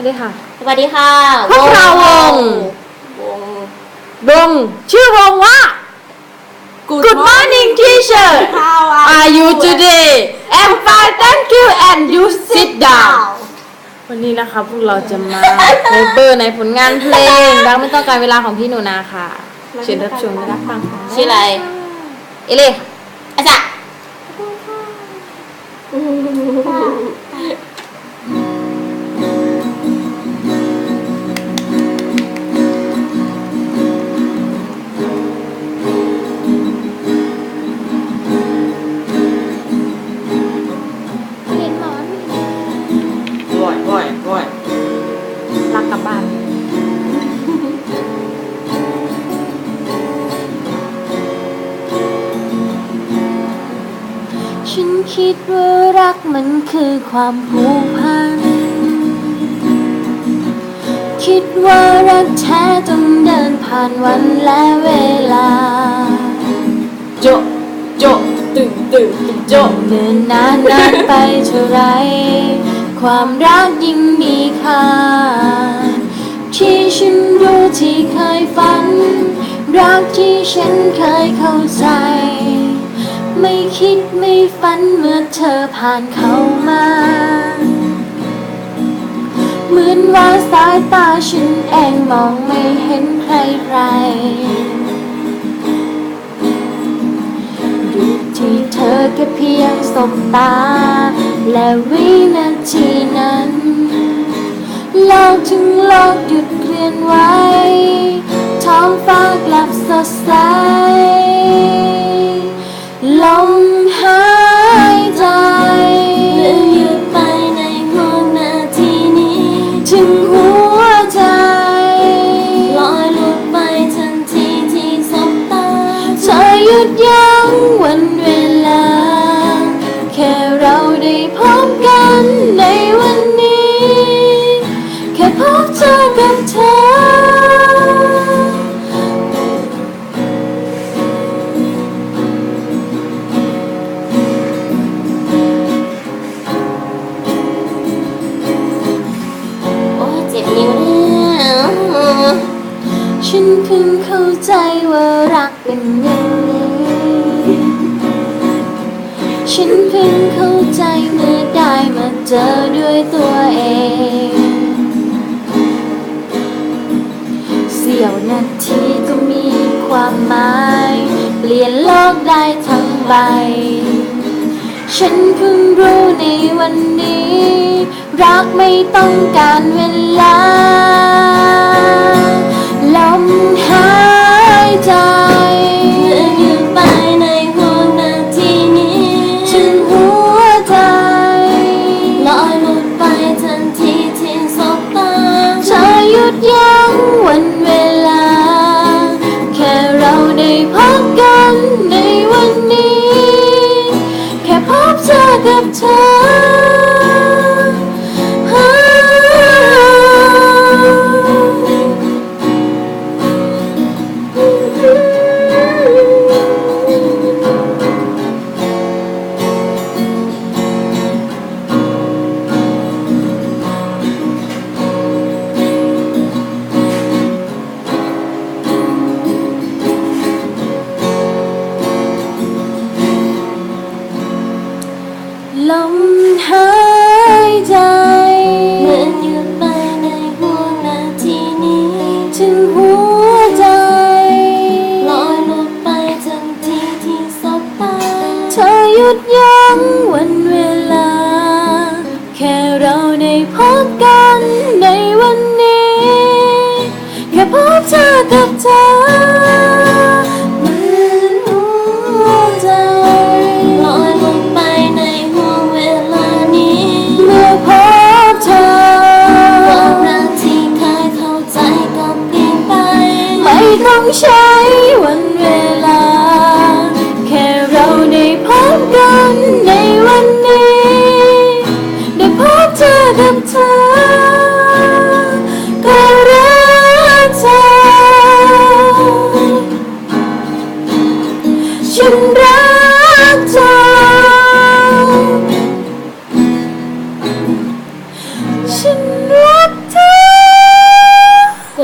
วัสดีค่ะ สวัสดีค่ะพวกเราวง วง วง ชื่อวงว่า Good morning teacher How are you today I'm fine thank you and you sit down วันนี้นะคะพวกเราจะมาในเบอร์ในผลงานเพลงรักไม่ต้องการเวลาของพี่หนูนาค่ะ เชิญรับชมและรับฟังค่ะชื่ออะไร เอเล่อาจารย์ คิดว่ารักมันคือความผูกพัน คิดว่ารักแท้ต้องเดินผ่านวันและเวลา โจะโจะตึงตึงโจะเดินนานนานไปเท่าไร ความรักยิ่งมีค่า ที่ฉันรู้ที่เคยฝัน รักที่ฉันเคยเข้าใจ ไม่คิดไม่ฝันเมื่อเธอผ่านเข้ามา เหมือนว่าสายตาฉันเองมองไม่เห็นใครใครอยู่ที่เธอแค่เพียงสบตา และวินาทีนั้นโลกถึงโลกหยุดเคลื่อนไหวท้องฟ้ากลับสดใส ลมหายใจเมื่อหยุดไปในห่วงนาทีนี้ ถึงหัวใจลอยหลุดไปทันทีที่สบตาเธอหยุดยั้งวัน นเพิ่งเข้าใจว่ารักเป็นอย่างนี้ ฉันเพิ่งเข้าใจเมื่อได้มาเจอด้วยตัวเอง เสี้ยวนาทีก็มีความหมาย เปลี่ยนโลกได้ทั้งใบ ฉันเพิ่งรู้ในวันนี้ รักไม่ต้องการเวลา พบเจอกับเธอเหมือนหัวใจลอยลงไปในห่วงเวลานี้เมื่อพบเธอความรักที่เคยเข้าใจก็เปลี่ยนไปไม่ต้องใช้วัน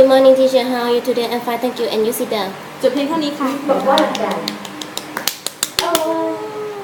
morning teacher how are you today I'm fine thank you and you sit down จบเพลงเท่านี้ค่ะ